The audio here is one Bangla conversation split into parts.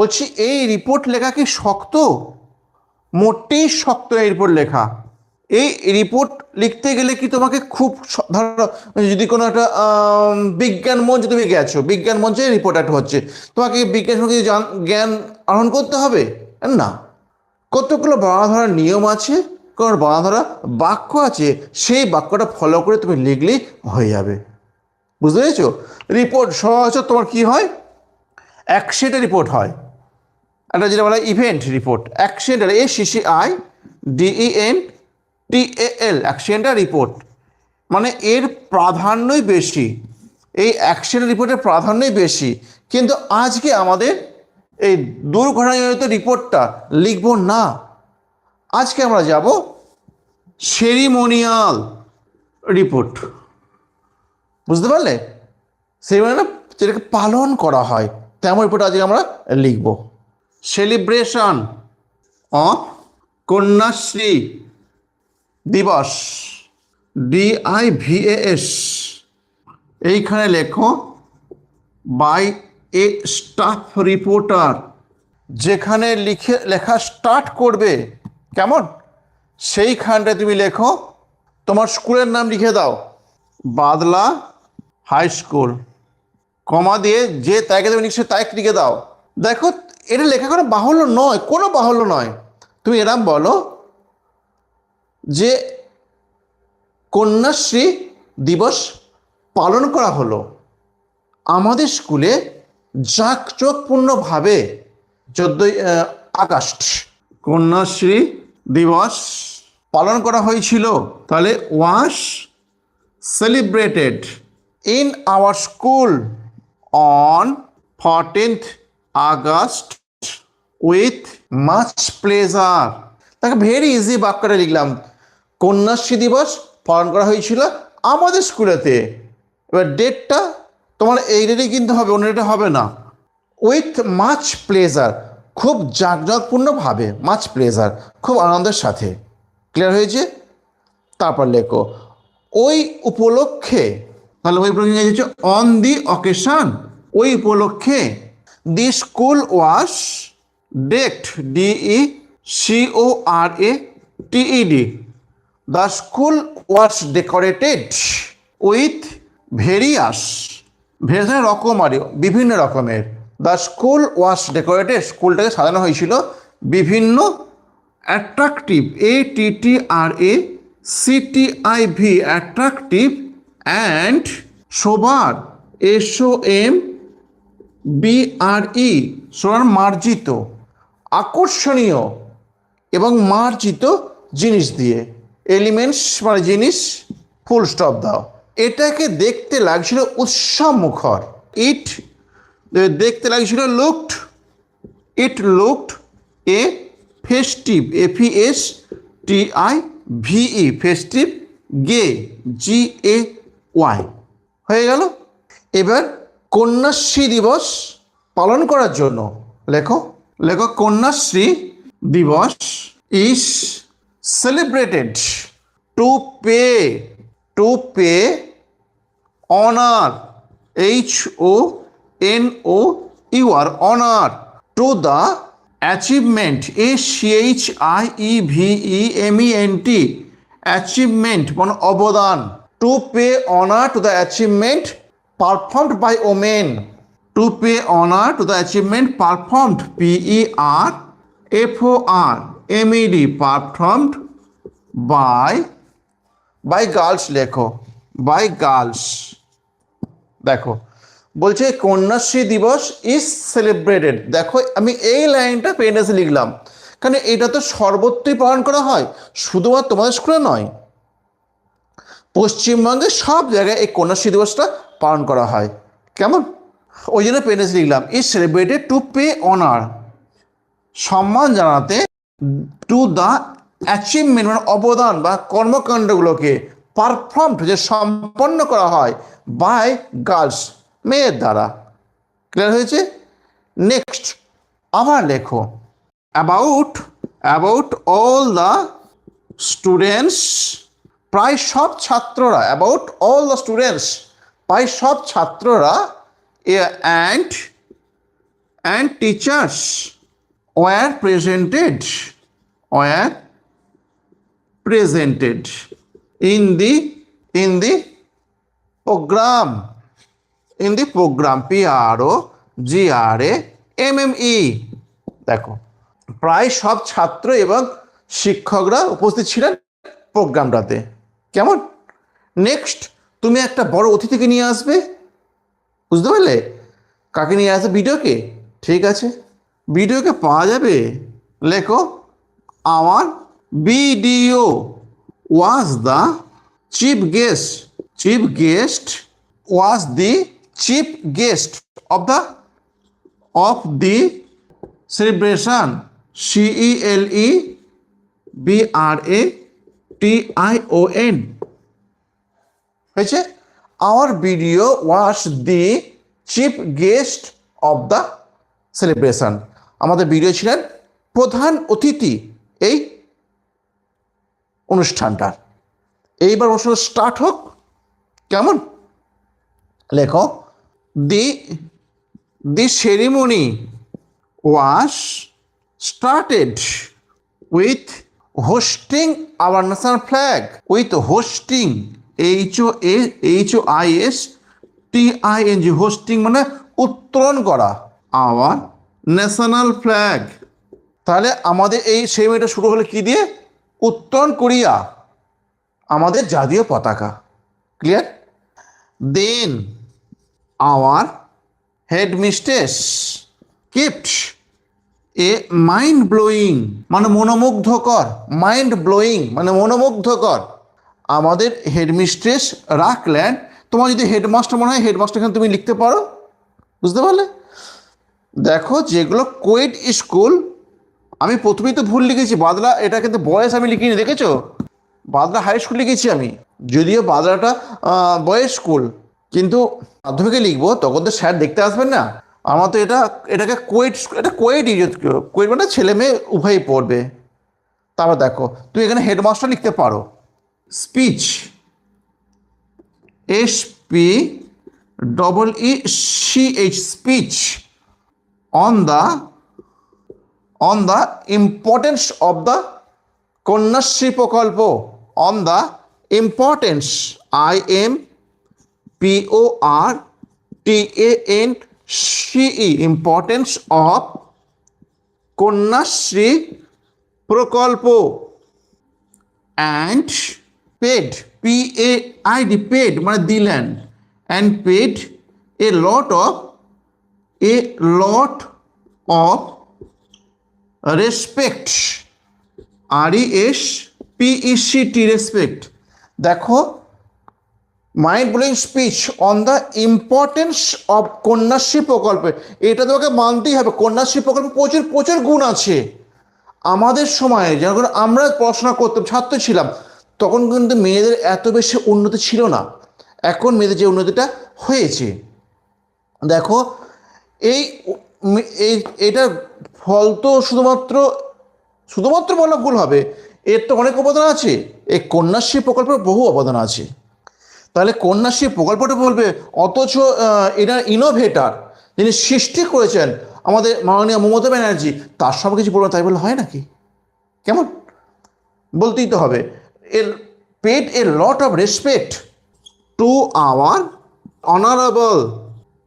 বলছি, এই রিপোর্ট লেখা কি শক্ত? মোটেই শক্ত এই রিপোর্ট লেখা। এই রিপোর্ট লিখতে গেলে কি তোমাকে খুব ধরো, যদি কোনো একটা বিজ্ঞান মঞ্চে তুমি গেছো, বিজ্ঞান মঞ্চে রিপোর্ট একটা হচ্ছে, তোমাকে বিজ্ঞান সম্পর্কে জ্ঞান আহরণ করতে হবে? না। কতগুলো বাঁধা ধরার নিয়ম আছে, কোন বাঁধা ধরা বাক্য আছে, সেই বাক্যটা ফলো করে তুমি লিখলেই হয়ে যাবে। বুঝতে পেরেছ? রিপোর্ট সহজে তোমার কি হয়? অ্যাক্সিডেন্ট রিপোর্ট হয়। একটা যেটা বলা event report accidental A C C I D E N L accidental report মানে এর প্রাধান্যই বেশি, এই অ্যাক্সিডেন্ট রিপোর্টের প্রাধান্যই বেশি। কিন্তু আজকে আমাদের এই দুর্ঘটনাজনিত রিপোর্টটা লিখব না। আজকে আমরা যাব সেরিমোনিয়াল রিপোর্ট বুঝতে পারলে? সেরিমোনিয়াল যেটাকে পালন করা হয়, তেমন রিপোর্ট আজকে আমরা লিখব। সেলিব্রেশন অফ কন্যাশ্রী দিবস ডিআইভিএস এইখানে লেখো বাই এ স্টাফ রিপোর্টার যেখানে লিখে, লেখা স্টার্ট করবে। কেমন? সেইখানটায় তুমি লেখো, তোমার স্কুলের নাম লিখে দাও, বাদলা হাই স্কুল কমা দিয়ে যে তারিখে তুমি লিখছো তারিখ লিখে দাও। দেখো এটা লেখা কোনো বাহুল্য নয়, কোনো বাহুল্য নয়। তুমি এরম বলো যে কন্যাশ্রী দিবস পালন করা হলো। আমাদের স্কুলে জাঁকজকপূর্ণভাবে চোদ্দই আগস্ট কন্যাশ্রী দিবস পালন করা হয়েছিল। তাহলে was celebrated in our school on 14th August with much pleasure. তাকে ভেরি ইজি বাক্যটা লিখলাম। কন্যাশ্রী দিবস পালন করা হয়েছিল আমাদের স্কুলেতে। এবার ডেটটা তোমার এই ডেটে কিন্তু হবে, অন্য ডেটে হবে না। উইথ মাচ প্লেজার, খুব জাঁকজকপূর্ণভাবে মাছ প্লেজার, খুব আনন্দের সাথে। ক্লিয়ার হয়েছে? তারপর লেখো, ওই উপলক্ষে, তাহলে ওই অন দি অকেশন ওই উপলক্ষে the school was, decked, D E C O R A T E D the school was decorated with various various রকমারি, বিভিন্ন রকমের। দ্য স্কুল ওয়াজ ডেকোরেটেড স্কুলটাকে সাজানো হয়েছিল বিভিন্ন attractive A T T R A C T I V attractive and sombre S O M B R E sombre মার্জিত, আকর্ষণীয় এবং মার্জিত জিনিস দিয়ে। এলিমেন্টস মানে জিনিস ফুল স্টপ দাও। এটাকে দেখতে লাগছিল উৎসব মুখর ইট দেখতে লাগছিল looked it looked a festive F S T I V E festive gay G A Y হয়ে গেল? এবার কন্যাশ্রী দিবস পালন করার জন্য। লেখো। লেখো, কন্যাশ্রী দিবস is celebrated to pay to pay honour H O N O U R honour to the achievement A C H I E V E M E N T achievement মানে অবদান to pay honour to the achievement performed by women to pay honor to the achievement performed, P E R, F O R, M E D, performed by by girls লেখো বাই গার্লস দেখো, বলছে কন্যাশ্রী দিবস ইজ সেলিব্রেটেড দেখো আমি এই লাইনটা পেনেসে লিখলাম কারণ এটা তো সর্বত্রই পালন করা হয়, শুধুমাত্র তোমাদের স্কুলে নয় পশ্চিমবঙ্গে সব জায়গায় এই কন্যাশ্রী দিবসটা পালন করা হয়। কেমন? ওই জন্য পেনেসে লিখলাম is celebrated to pay honour সম্মান জানাতে টু দ্য অ্যাচিভমেন্ট মানে অবদান বা কর্মকাণ্ডগুলোকে পারফর্ম যে সম্পন্ন করা হয় বাই গার্লস মেয়ের দ্বারা। ক্লিয়ার হয়েছে? নেক্সট আবার লেখো about about all the students প্রায় সব ছাত্ররা অ্যাবাউট অল দ্য স্টুডেন্টস প্রায় সব ছাত্ররা and and teachers were presented were presented in the in the program in the program, P R O, G R A, M M E দেখো, প্রায় সব ছাত্র এবং শিক্ষকরা উপস্থিত ছিলেন প্রোগ্রামটাতে কেমন? নেক্সট তুমি একটা বড় অতিথিকে নিয়ে আসবে? বুঝতে পারলে? কাকে নিয়ে আসবে? ভিডিওকে ঠিক আছে। ভিডিওকে পাওয়া যাবে? লেখো, আমার BDO was the chief guest chief guest was the chief guest of the of the celebration C E L E B R A T I O N. হয়েছে। Our BDO was the chief guest of the celebration আমাদের ভিডিও ছিলেন প্রধান অতিথি এই অনুষ্ঠানটার। এইবার অনুষ্ঠান স্টার্ট হোক। কেমন? লেখো the the ceremony was started with hoisting our national flag with hoisting H O A H O I S T I N G hoisting মানে উত্তোলন করা। আওয়ার ন্যাশনাল ফ্ল্যাগ তাহলে আমাদের এই সেমিটা শুরু হলো কি দিয়ে? উত্তোলন করিয়া। আমাদের জাতীয় পতাকা। Clear then our head mistress kept a mind blowing মানে মনোমুগ্ধকর মাইন্ড ব্লোয়িং মানে মনোমুগ্ধকর। আমাদের হেডমিস্ট্রেস রাখলেন। তোমার যদি হেডমাস্টার মনে হয়, হেডমাস্টার এখানে তুমি লিখতে পারো। বুঝতে পারলে? দেখো, যেগুলো কোয়েট স্কুল, আমি প্রথমেই তো ভুল লিখেছি। বাদলা, এটা কিন্তু বয়স আমি লিখিনি, দেখেছ? বাদলা হাই স্কুল লিখেছি আমি। যদিও বাদলাটা বয়েজ স্কুল, কিন্তু মাধ্যমিকে লিখব, তখন তো স্যার দেখতে আসবেন না। আমার তো এটা, এটাকে কোয়েট এটা কোয়েটই কোয়েট মানে ছেলে মেয়ে উভয়ই পড়বে। তারপর দেখো তুই এখানে হেডমাস্টার লিখতে পারো। Speech S P double E C H speech on the on the importance of the Kanyashree প্রকল্প the importance I M P O R T A N C E importance of Kanyashree প্রকল্প and paid P A I D paid মানে দিলেন। And paid a lot of a lot of respect R E S P E C T respect দেখো mind blowing speech on the importance of Kanyashree প্রকল্পে। এটা তোমাকে মানতেই হবে, কন্যাশ্রী প্রকল্পে প্রচুর প্রচুর গুণ আছে। আমাদের সময়ে যখন আমরা পড়াশোনা করতাম, ছাত্র ছিলাম তখন কিন্তু মেয়েদের এত বেশি উন্নতি ছিল না। এখন মেয়েদের যে উন্নতিটা হয়েছে। দেখো, এই এটার ফল তো শুধুমাত্র শুধুমাত্র বলা ভুল হবে। এর তো অনেক অবদান আছে। এই কন্যাশ্রী প্রকল্পের বহু অবদান আছে। তাহলে কন্যাশ্রী প্রকল্পটা বলবে, অথচ এটা ইনোভেটার যিনি সৃষ্টি করেছেন আমাদের মাননীয় মমতা ব্যানার্জি, তার সব কিছু বলবেন তাই বলে হয় নাকি? কেমন? বলতেই তো হবে। Paid a lot of respect to our honourable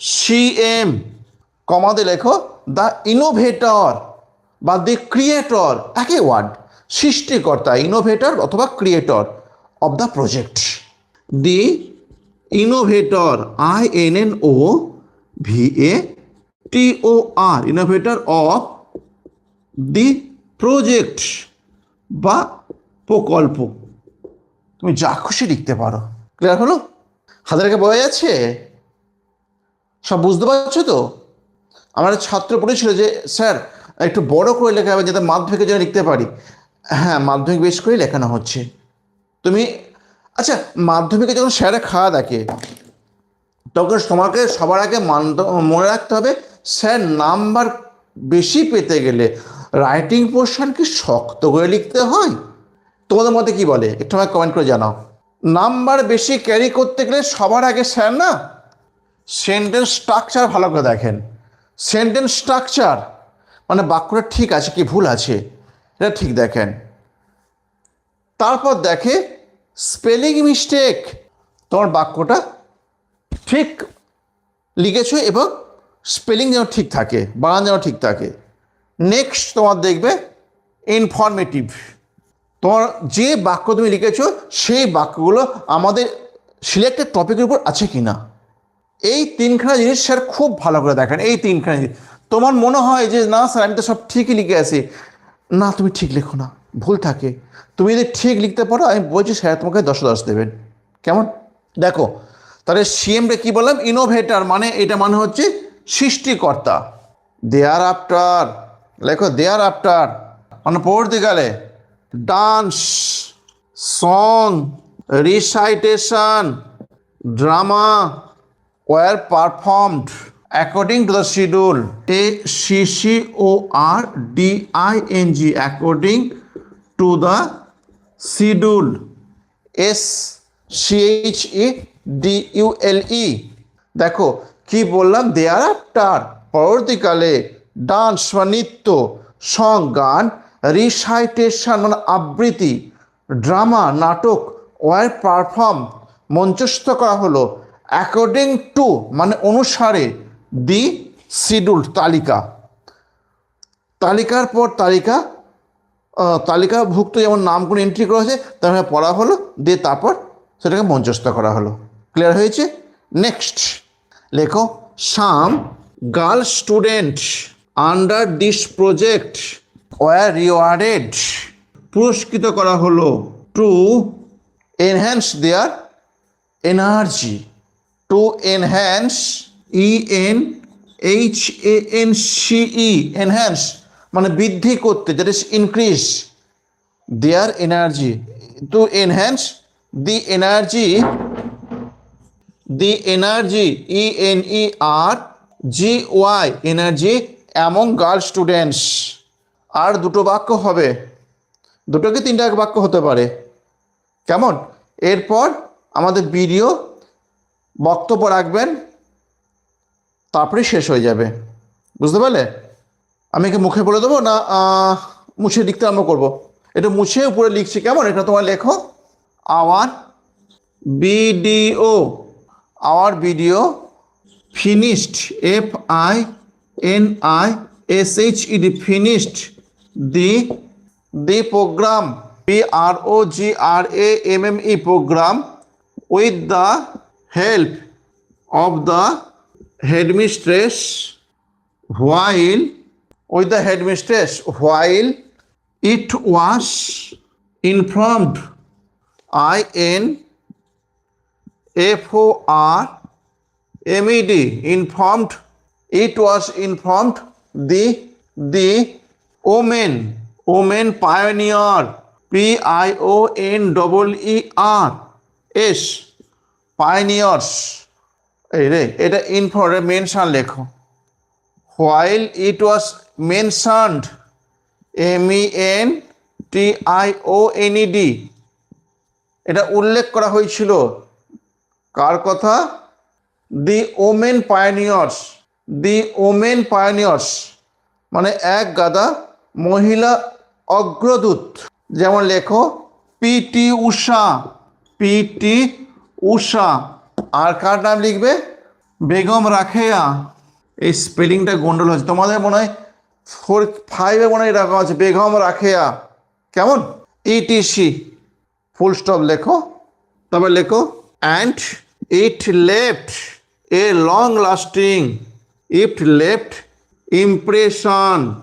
C M কমাতে লেখো দ্য ইনোভেটর বা দি ক্রিয়েটর একই ওয়ার্ড সৃষ্টিকর্তা ইনোভেটর অথবা creator of the project the innovator I N N O V A T O R innovator of the project বা প্রকল্প। তুমি যা খুশি লিখতে পারো। ক্লিয়ার হলো? রেখে বোঝা যাচ্ছে? সব বুঝতে পারছ তো? আমার ছাত্র পড়েছিল যে, স্যার, একটু বড় করে লেখা হবে যাতে মাধ্যমিকে যেন লিখতে পারি। হ্যাঁ মাধ্যমিক বেশ করেই লেখানো হচ্ছে। তুমি আচ্ছা মাধ্যমিকে যখন স্যারে খাওয়া দেখে তখন তোমাকে সবার আগে মনে রাখতে হবে, স্যার নাম্বার বেশি পেতে গেলে রাইটিং পোর্শন কি শক্ত করে লিখতে হয়? তোমাদের মধ্যে কি বলে? একটু আমাকে কমেন্ট করে জানাও। নাম্বার বেশি ক্যারি করতে গেলে সবার আগে স্যার না? সেন্টেন্স স্ট্রাকচার ভালো করে দেখেন। সেন্টেন্স স্ট্রাকচার মানে বাক্যটা ঠিক আছে কি ভুল আছে? এটা ঠিক দেখেন। তারপর দেখে স্পেলিং মিস্টেক তোমার বাক্যটা ঠিক লিখেছো এবং স্পেলিং যেন ঠিক থাকে, বানান যেন ঠিক থাকে। নেক্সট তোমার দেখবে ইনফরমেটিভ তোমার যে বাক্য তুমি লিখেছো, সেই বাক্যগুলো আমাদের সিলেক্টেড টপিকের উপর আছে কি না এই তিনখানা জিনিস স্যার খুব ভালো করে দেখেন, এই তিনখানা জিনিস। তোমার মনে হয় যে, না স্যার আমি তো সব ঠিকই লিখে আছি। না, তুমি ঠিক লেখো না, ভুল থাকে। তুমি যদি ঠিক লিখতে পারো, আমি বলছি স্যার তোমাকে দশ দশ দেবেন। কেমন? দেখো, তাহলে সিএমটা কি বললাম? ইনোভেটার মানে এটা মানে হচ্ছে সৃষ্টিকর্তা। দেয়ার আফটার লেখো দেয়ার আফটার মানে পরবর্তীকালে dance, song, recitation, drama were performed according to the schedule A C C O R D I N G according to the schedule S C H E D U L E দেখো, কি বললাম? দেয়ার আর টার পরবর্তীকালে ডান্স বা নৃত্য, সং, গান রিসাইটেশন মানে আবৃত্তি, ড্রামা, নাটক, ওয়ার পারফর্ম মঞ্চস্থ করা হলো অ্যাকর্ডিং টু মানে অনুসারে দি শিডিউল তালিকা। তালিকার পর তালিকা তালিকাভুক্ত যেমন নামগুলো এন্ট্রি করা হয়েছে তারপরে পড়া হলো, দিয়ে তারপর সেটাকে মঞ্চস্থ করা হলো। ক্লিয়ার হয়েছে? নেক্সট লেখো, some, girl student, under this project were rewarded পুরস্কৃত করা হলো to enhance their energy to enhance E N H A N C E enhance মানে বৃদ্ধি করতে that is increase their energy to enhance the energy the energy E N E R G Y energy among girl students আর দুটো বাক্য হবে। দুটো কি তিনটা বাক্য হতে পারে? কেমন? এরপর আমাদের ভিডিও বক্তব্য রাখবেন, তারপরে শেষ হয়ে যাবে। বুঝতে পারলে? আমি কি মুখে বলে দেবো না মুছে লিখতে আরম্ভ করব? এটা মুছে উপরে লিখছি। কেমন? এটা তোমার লেখো। Our video our video finished F I N I S H E D finished the the program p r o g r a m m e program with the help of the headmistress while with the headmistress while it was informed. I n f o r m e d. Informed. It was informed. The the women women pioneer P I O N double E R S pioneers এই রে, এটা ইনফর মেনশন লেখো। While it was mentioned M E N T I O N E D এটা উল্লেখ করা হয়েছিল। কার কথা? The women pioneers the women pioneers মানে এক গাদা মহিলা অগ্রদূত, যেমন লেখো, পিটি উষা পিটি উষা আর কার নাম লিখবে? বেগম রাখেয়া। এই স্পেলিংটা গন্ডল হচ্ছে। তোমাদের মনে হয় ফোর, ফাইভে মনে হয় রাখা আছে, বেগম রাখেয়া। কেমন? ইটিসি ফুল স্টপ লেখো। তবে লেখো, and it left a long lasting it left impression.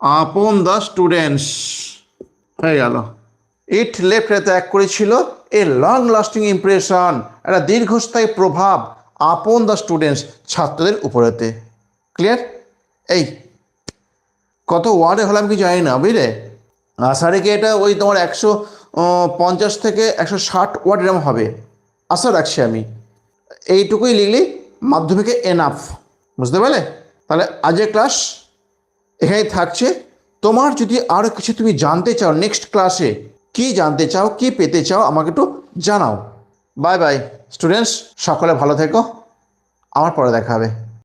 Upon the students হয়ে গেল। ইট লেফট ত্যাগ করেছিল এ লং লাস্টিং ইমপ্রেশন একটা দীর্ঘস্থায়ী প্রভাব আপন দ্য স্টুডেন্টস ছাত্রদের উপরেতে। ক্লিয়ার এই, কত ওয়ার্ডে হলাম কি জানি না, বুঝলে? আশা রেখে এটা ওই তোমার একশো পঞ্চাশ থেকে একশো ষাট ওয়ার্ড এরকম হবে। আশা রাখছি আমি। এইটুকুই লিখলেই মাধ্যমিকে এনাফ বুঝতে পারলে? তাহলে আজের ক্লাস এখানেই থাকছে, তোমার যদি আরও কিছু তুমি জানতে চাও নেক্সট ক্লাসে কি জানতে চাও, কি পেতে চাও, আমাকে একটু জানাও। বাই বাই স্টুডেন্টস সকলে ভালো থেকো আমার পরে দেখা হবে।